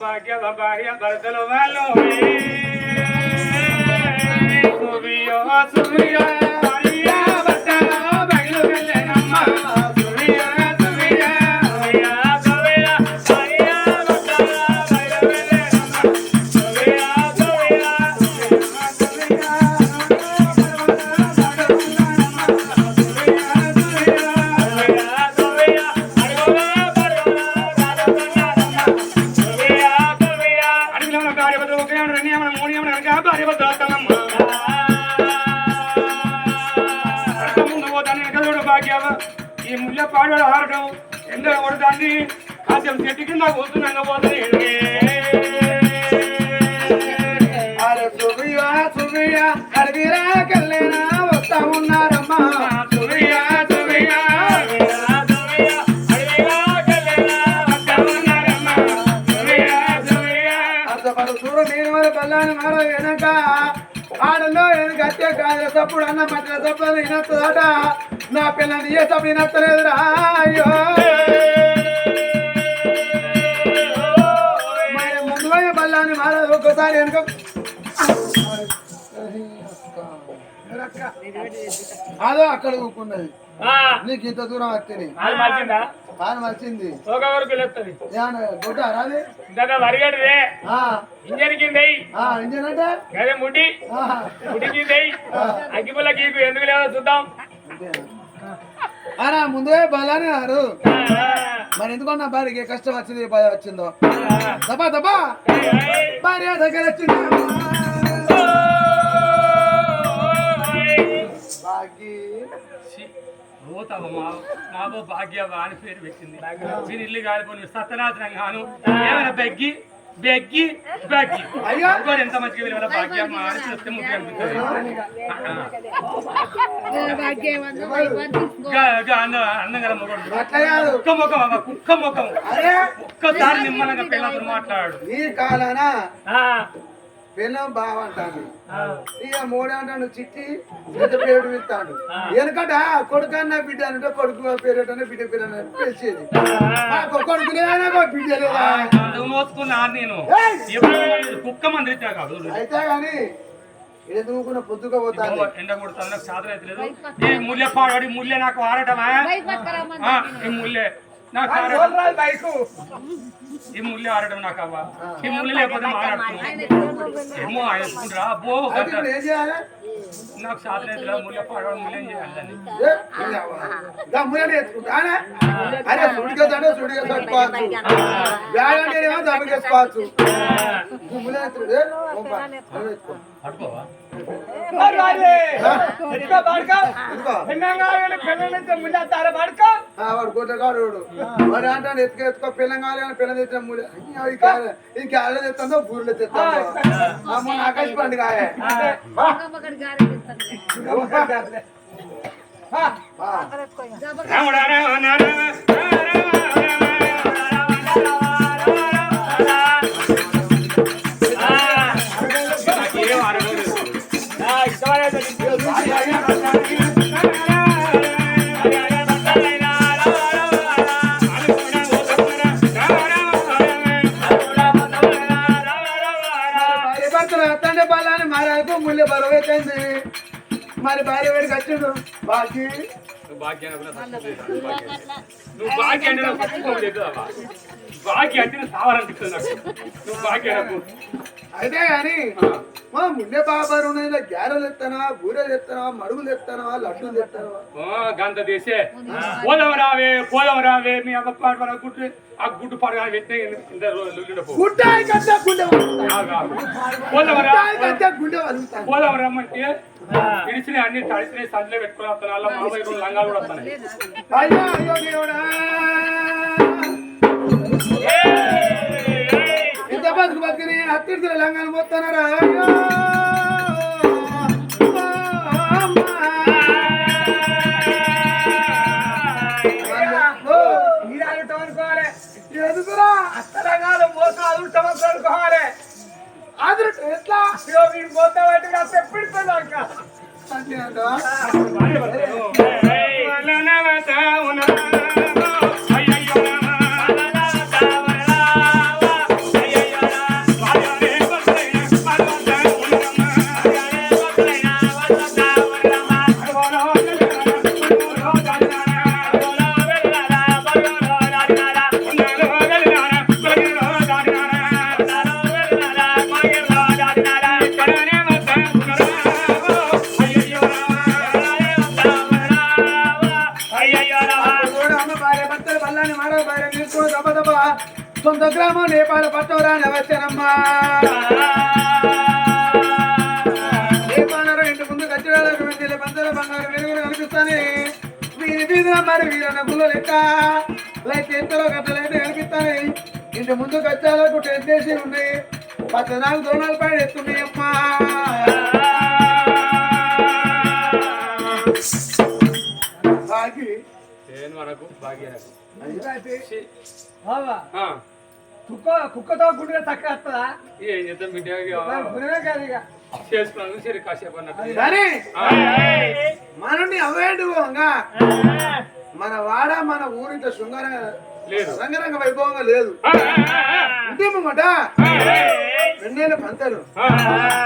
భాగ్య భార్య భర్తలు వాళ్ళు సువియో ముళ్ళ పాడవాడు ఆడటం ఎండలు కొడతాంది కాసేపు చెట్టు కింద కూర్చున్నాక పోతుంది అరే సుబియా సుబియా అడవిరా కల్లేనా వస్తా ఉన్నారమ్మా. సువియా అర్థపడు చూడ నేను మరి బల్లాని మార వెనక. ఆడలో వెనక అత్తే కాదు సప్పుడు అన్న మధ్య సప్పుడు వినత్తదట. నా పిల్లని ఏ సప్పుడు వినత్తలేదురా. అయ్యో. మరి ముందు పోయి బల్లాని మార ఒక్కసారి వెనుక అదో అక్కడ ఊకున్నది నీకు ఇంత దూరం వస్తుంది కాని వచ్చింది గుడ్డ రాది? వరిగడిదే ఇంజన్ కింద ఆ, ఇంజన్ అంటే? అదే ముడి. ఆహా, ముడి కింద అగ్గిపుల్ల గీకు ఎందుకు లేదో చూద్దాం? అనా ముందే బలానే అన్నారు. ఆ, మరి ఎందుకన్నా భార్యకి ఏ కష్టం వచ్చింది బాధ వచ్చిందో? దబా దబా భార్య దగ్గర వచ్చింది. బాగి పోతావు మా మాబో భాగ్యవా అని పేరు పెట్టింది. మీరు ఇల్లు కాలిపోయి సత్యనాథనం గాను ఏమైనా బెగ్గి బెగ్గి బెగ్గి. ఎంత మంచిగా విలువ భాగ్యమ్మ అని చూస్తే అనిపిస్తుంది అన్న మొగడు. అట్లా కాదు. కుక్క ముఖం అవ్వ కుక్క ముఖం. ఒక్కసారి నిమ్మలంగా పిల్లలతో మాట్లాడు. పిల్లం బావంటాను ఆ, ఇక మూడే అంటాడు చిట్టి పెద్ద పేరు పిలుస్తాడు వెనకట కొడుకన్నా బిడ్డ అంటే కొడుకు పేరు అంటే బిడ్డ పేరు అని పిలిచేది నాకు కొడుకు లేదా బిడ్డ లేదా? నేను. కుక్క మంది కాదు. అయితే గాని ఇది దూకున్న పొద్దుగా పోతాను ఎండ కొడుతుంది నాకు సాధన అయితే లేదు. ఈ ముల్లె పాడవాడి ముల్లె నాకు ఆడటమా? ముల్లె నాకు బైకు. ఈ ముల్లె ఆడటం నాకు అవ్వ? ఈ ముల్లె లేకపోతే మాట్లాడుతున్నాను ఏమో ఏం చేయాలి? నాకు సాధన అయితే లేదు ముల్లె పాడవాడు ముల్లె ఏం చేయాలి దాన్ని? ఏ, గమ్మున ఎత్తుకుంటానే అరే సుడిగా తండ్రి సుడిగా అంటే ఏమో దెబ్బకేసుకోవచ్చు గమ్మున ఎత్తుడు. పట్టుకోవా? ఎందుకో? ఆ, వాడు గుడ్డగాడు వాడు. వాడు అంటాడు ఎత్తుకు ఎత్తుకో పిల్లం కావాలి తెచ్చిన మూల బూరెలు ఆకాశ పండుగ రాముడా. నువ్వు భాగ్య అంటే భాగ్య అంటే సావాలనిపిస్తుంది నాకు. నువ్వు భాగ్య అయితే గాని మా మున్నె బాబారు గ్యారెలు ఎత్తానా బూరెలు ఎత్తానా మడుగులు ఎత్తానా లడ్డూలు ఎత్తానా గంత తీసే. పోదాం రావే పోదాం రావే మీ అమ్మ వరకు గుడ్డు ఆ గుడ్డు పాట పెట్టిన ఇంత రోజులు పో. గుడ్డాయి కంటే గుండె వలుగుతాను. ఆగు, ఆగు. పోదాం రా. పోదాం రమ్మంటే ఇడిచిన అన్ని తడిసిన సందులో పెట్టుకుని వస్తాను అలా మామయ్య రెండు లంగాలు కూడా వస్తాయి. అయ్యో అయ్యో దేవుడా! ఇంత బతుకు బతుకుని అత్తిడి తెలంగాణ మొత్తానరా అయ్యో! ఓ, ఎందుకురా తెలంగాణ మోసం అదుంటామని అనుకోవాలి అదురు ఎట్లా? వీడు పోతా అంటే నా తెప్పిడుతుంది అక్క అంటే అంటావా? సొంత గ్రామం నేపాల పట్టం రాని వచ్చానమ్మా నేపాలలో ఇంటి ముందు కచ్చడాలకు వెంటనే పందల బంగారు వెలుగులు కనిపిస్తానే వీరి వీధిన మరి వీరన్న గుల్ల లెక్క. లైట్ ఎంతలో గట్టలైతే కనిపిస్తానే ఇంటి ముందు కచ్చాలకు టెంటేసి ఉన్నాయి పచ్చనాలు దోణాలు పైన ఎత్తున్నాయి అమ్మా. మనకు ఆ, కుక్క కుక్కతో గుడిగా చక్కగా వస్తుందా ఏం చేద్దాం బిడ్డ ఇక గుణమే కాదు ఇక. చేసుకున్నాను సరే కాసేపు అన్నట్టు. మనని అవేడు మన వాడ మన ఊరింత శృంగారంగా లేదు. రంగరంగ వైభవంగా లేదు. ఆ, ఆ, ఉంటే మాట రెండేళ్ళ పంతలు.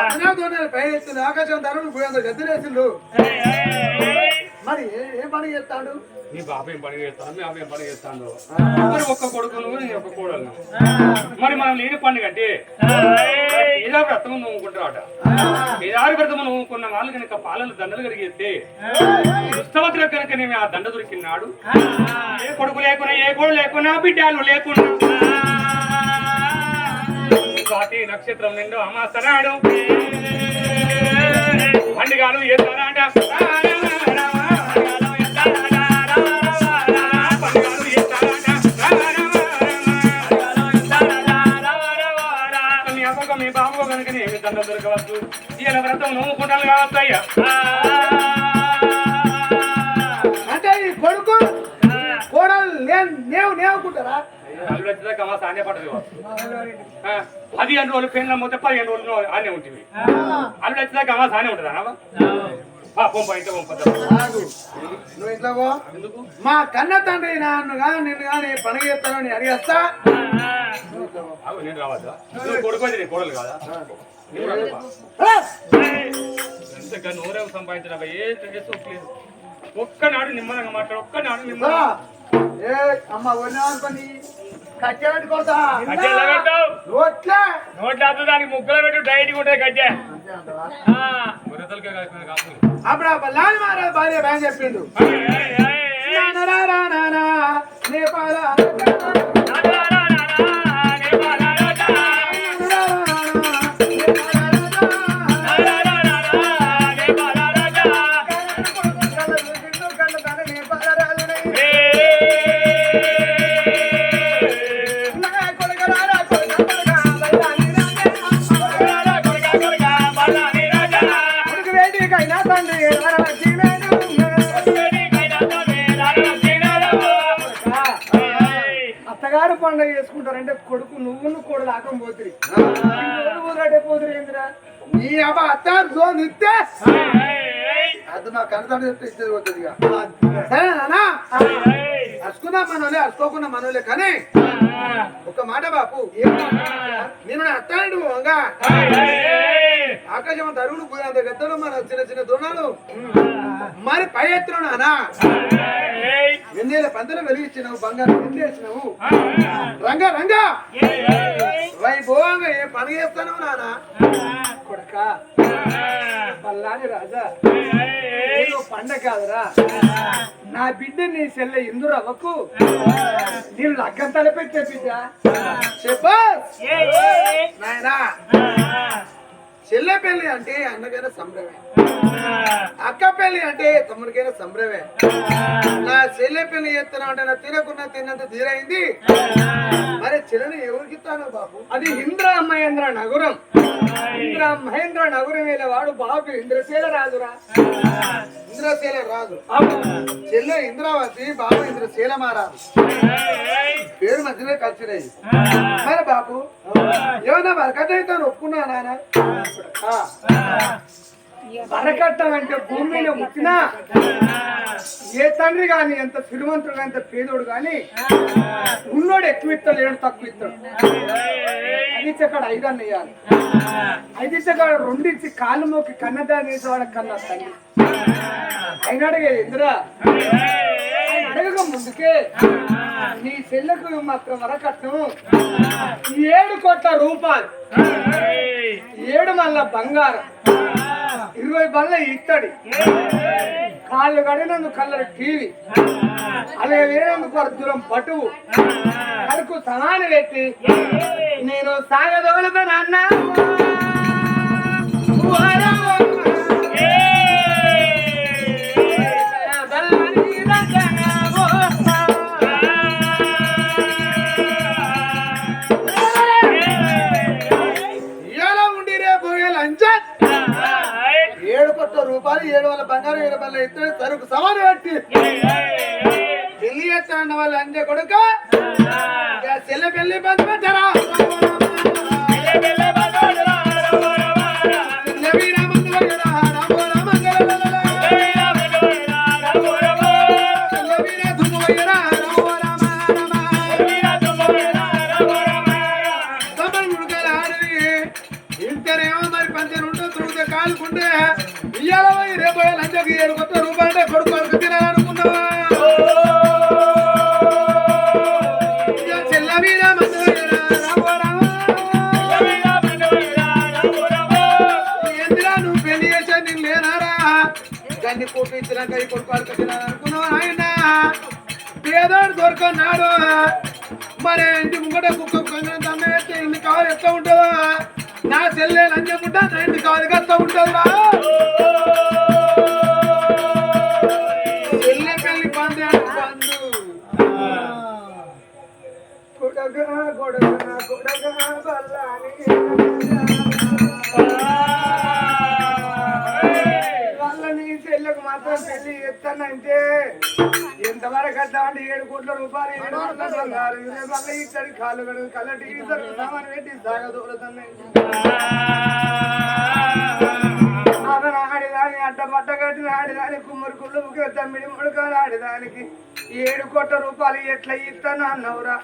పద్నాలుగు పైన ఎత్తుంది ఆకాశం ధరలు పోయేంత గద్దెలేసిండు మరి ఏ- ఏం పని చేస్తాడు? నీ బాబు ఏం పని చేస్తాను మీ బాబు ఏం పని చేస్తాను మరి ఒక్క కొడుకును నేను ఒక్క కోడలు మరి మనం లేని పండుగ అంటే ఏదో వ్రతం నవ్వుకుంటారట ఏదారి వ్రతం నవ్వుకున్న వాళ్ళు కనుక పాలలు దండలు కడిగేస్తే దుష్టవతుల కనుక నేను ఆ దండ దొరికినాడు. ఏ కొడుకు లేకున్నా ఏ కోడు లేకున్నా బిడ్డలు లేకున్నా. స్వాతి నక్షత్రం నిండు అమాసనాడు. పండుగలు ఎత్తారాట మీ వ్రతం నవ్వుకుంటాను కావచ్చు అయ్యా అంటే ఈ కొడుకు కోడలు నేను నేవు నేవుకుంటారా? పదిహేను రోజులు పెళ్ళ పోతే పదిహేను రోజులు ఆనే ఉంటుంది. అల్లుడు వచ్చేదాకా అమ్మ సానే ఉంటుందా మా కన్న తండ్రి నన్ను కానీ నిన్ను కానీ పని చేస్తాను నేను అడిగేస్తా కొడుకు కోడలు కాదా? ఎంతగా నూరేం సంపాదించిన ఒక్కనాడు నిమ్మలంగా మాట్లాడు ఒక్కనాడు రా. నిమ్మలంగా. ఏ అమ్మ ఎలా పెడతావు? రోట్లే నోట్లో. దానికి ముగ్గులో పెట్టు డైట్ కాకుండా కాదు అప్పుడు లాల్ మహారాజ్ భార్య బ్యాన్ చెప్పిండు. నేపాల అత్తగారు పండుగ చేసుకుంటారంటే కొడుకు నువ్వు కూడా లాకం పోతురి. ఊరాటే పోతురు ఏందిరా? నీ అబ్బా అత్త జోన్ ఇస్తే అది మా కన్నతండ్రి చెప్తే ఇచ్చేది పోతుంది ఇక. సరేనా అరుచుకున్నా మనోలే అరుచుకోకుండా మనోలే కానీ ఒక మాట బాపు. నేను అత్తాడు వంగా ఆకాశం తరువులు పోయేంత గద్దలు మన చిన్న చిన్న దొన్నాలు మరి పై ఎత్తున్నానా వెన్నెల పందులు వెలిగించినావు బంగారం నిండేసినావు రంగ రంగ. వైభవంగా ఏ పని చేస్తాను నానా? కొడక. బల్లాని రాజా. పండగ కాదురా. నా బిడ్డ నీ సెల్ల ఇందురు అవ్వకు. నేను లగ్గం తలపెట్టే బిడ్డ. నాయనా. చెల్లె పెళ్ళి అంటే అన్నకైనా సంబరమే అక్క పెళ్ళి అంటే తమ్ముడికైనా సంబరమే నా చెల్లె పెళ్ళి చేస్తున్నా అంటే నా తినకున్నా తిన్నంత తీరైంది మరి చెల్లెని ఎవరికి ఇస్తాను బాబు? అది ఇంద్ర మహేంద్ర నగరం. ఇంద్ర మహేంద్ర నగరం వాడు బాబు ఇంద్రశీల రాజురా. ఇంద్రశీల రాదు అవును. చెల్లె ఇంద్రావతి బాబు ఇంద్రశీల మారాదు పేరు మధ్యలో కలిసినాయి మరి బాబు ఏమన్నా బరకత అయితే ఒప్పుకున్నా నాన్న ఆ, అంటే భూమి మీద పుట్టినా ఏ తండ్రి గాని ఎంత శ్రీమంతుడు ఎంత పేదోడు గాని ఉన్నోడు ఎక్కువ ఇస్తాడు ఏడు తక్కువ ఇస్తాడు. అది ఇక్కడ ఐదు అన్న ఇయ్యాలి ఐదు ఇక్కడ రెండించి కాలు మోకి కన్నదాన్ని వేసేవాడు కన్నా తండ్రి ఆయన అడిగేది ఇందిరా అడగక ముందుకే నీ చెల్లకు మాత్రం వరకట్నం ఏడు కోట్ల రూపాయలు. ఏడు మళ్ళా బంగారం. ఇరవై బల్ల ఇత్తడి. కాళ్ళు కడినందుకు కళ్ళ టీవీ. అలాగే వేరేందుకు అర్ధురం పటువు. కడుకు సమాన పెట్టి నేను సాగదోలుతాను అన్నా! ఏడు వందల బంగారం ఏడు వందల ఇద్దరు సరుకు సమానం పెట్టి పెళ్ళి చేస్తానన్న వాళ్ళు అందే కొడుక. పెళ్ళి బంధు పెట్టరా లేనారా గన్ని కొట్టు ఇచ్చినాక ఈ కొడుకు వాళ్ళకి తినాలనుకున్నావా ఆయన పేదోడు దొరకన్నాడు మరి ఇంటి ముంగట కుక్క కొంచెం దమ్మ వేస్తే ఇన్ని కావాలి ఎట్లా ఉంటుందా నా చెల్లె లంచముంటా నా ఇంటి కావాలి ఎట్లా ఉంటుందా మాత్రం ఎత్తానంటే ఎంతవరకు వద్దామంటే ఏడు కోట్ల రూపాయలు ఏడు కోట్ల బంగారు ఇరవై వల్ల కాళ్ళు కడుగు కళ్ళ టీవీ సామాన్ పెట్టి సాగదూరుతున్నాయి ఆడిదాని అడ్డ పట్ట కట్టిన ఆడిదాని కుమ్మరి కుళ్ళు ముగ్గురు తమ్మిడి ముడుకాలు ఆడిదానికి. ఏడు కోట్ల రూపాయలు ఎట్లా ఇస్తాను అన్నవురా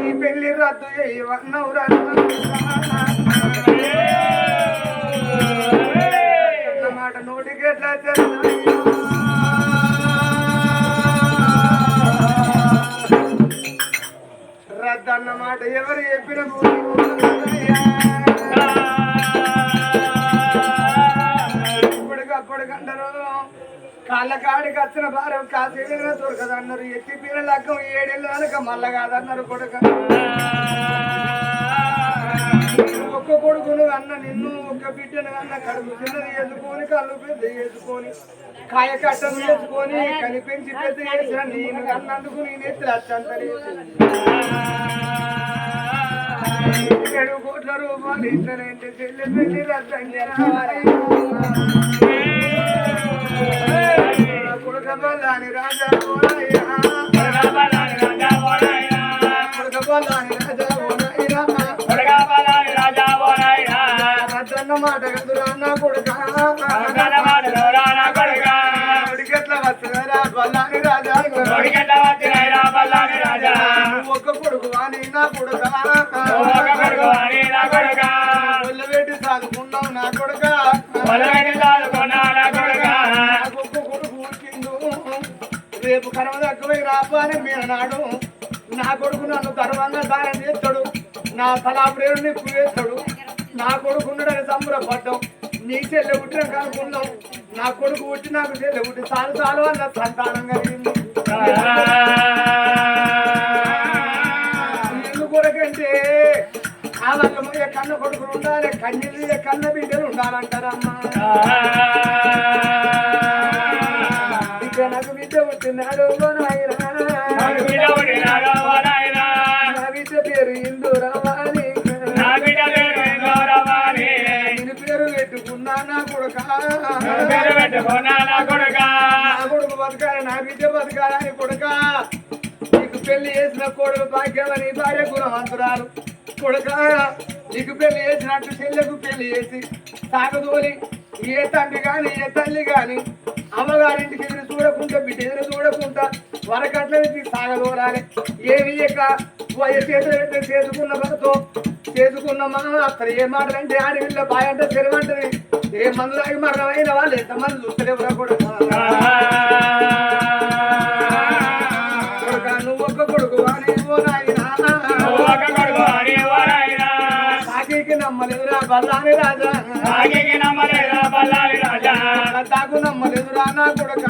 ఈ పెళ్ళి రద్దు చేయవన్నవురా? మాట నోటికి ఎట్లా అన్నమాట. ఎవరు చెప్పిన ఇప్పటికప్పటికంటారు కాళ్ళ కాడికి వచ్చిన భారం కాసేపు దొరకదన్నారు. ఎత్తి పీర లగ్గం ఏడేళ్ళు కనుక మళ్ళా కాదన్నారు కొడుకు. ఒక్క కొడుకును అన్న నిన్ను ఒక్క బిడ్డను అన్న కడుపు చిన్నది ఎదుకొని కళ్ళు పెద్ద ఎదుకొని కాయ కట్టం వేసుకొని కనిపించి పెద్ద చేసిన నేను అన్నందుకు నేను ఎత్తి అచ్చంతరి ఏడు కోట్ల రూపాయలు ఇద్దరంటే చెల్లె పెళ్ళి రద్దంగా కొడుకబల్లాని రాజా ఓరయ్యా. కొడుకబల్లాని రాజా ఒక్క కొడుకు అని నా కొడుక వెళ్ళబెట్టి సాదుకున్నావు నా కొడుక ఒక్క కొడుకు పుట్టిండు రేపు కరవ తక్కువై రాపాని మీనాడు నా కొడుకు నన్ను గర్వంగా దానం చేస్తాడు. నా తలాపురేడు నిప్పు వేస్తాడు నా కొడుకు ఉన్నాడని సంబరపడ్డాం నీ చెల్లె పుట్టినాక అనుకున్నాం నా కొడుకు పుట్టి నాకు చెల్లె పుట్టి చాలు చాలు అన్న సంతానం కలిగింది. ఎందుకు కొరకంటే ఆ వాళ్ళ కన్న కొడుకులు ఉండాలి కన్నీళ్ళు కన్న బిడ్డలు ఉండాలంటారమ్మా. ఇక నాకు బిడ్డ పుట్టినాడు ఓ కొడుకు. బతకాలి నా బిడ్డ బతకాలని కొడుక. నీకు పెళ్ళి చేసిన కొడుకు భాగ్యమని భార్య గుణవంతురాలు. కొడుక నీకు పెళ్ళి చేసినట్టు చెల్లెకు పెళ్ళి చేసి సాగదోలి ఏ తండ్రి గాని ఏ తల్లి కానీ అమ్మగారింటికి ఎదురు చూడకుండా బిడ్డ ఎదురు చూడకుండా వరకట్ల నుంచి సాగదోరాలి ఏమి ఇక చేతులు చేసుకున్న భర్తో చేసుకున్న మా అక్కడ ఏ మాటలంటే ఆడవిల్ల బాయ్ అంటే తెరవంటది ఏ మందు తాగి మరణమైన వాళ్ళు ఎంతమంది చూస్తలేవురా కూడా నువ్వు ఒక్క కొడుకు వాని ఓ నాయనా. సాకికి నమ్మలేదురా బల్లాని రాజా. తాకు నమ్మలేదురా నా కొడుక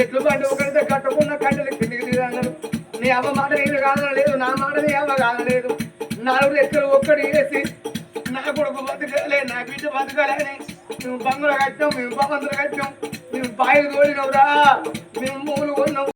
ఎట్లు బండి ఒకరితో కట్టుకున్న కంటలు కిందికి అన్నారు నీ అమ్మ మాట నేను కాదనలేదు నా మాట నీ అమ్మ కాదలేదు నాలుగు ఎక్కలు ఒక్కడు వేసి నా కొడుకు బతకలే నా బిడ్డ బతకలేని మేము బంగులు కట్టాం మేము బాబందులు కట్టాం మేము బాయిలు తోడినవురా మేము మూలు కొన్నాం.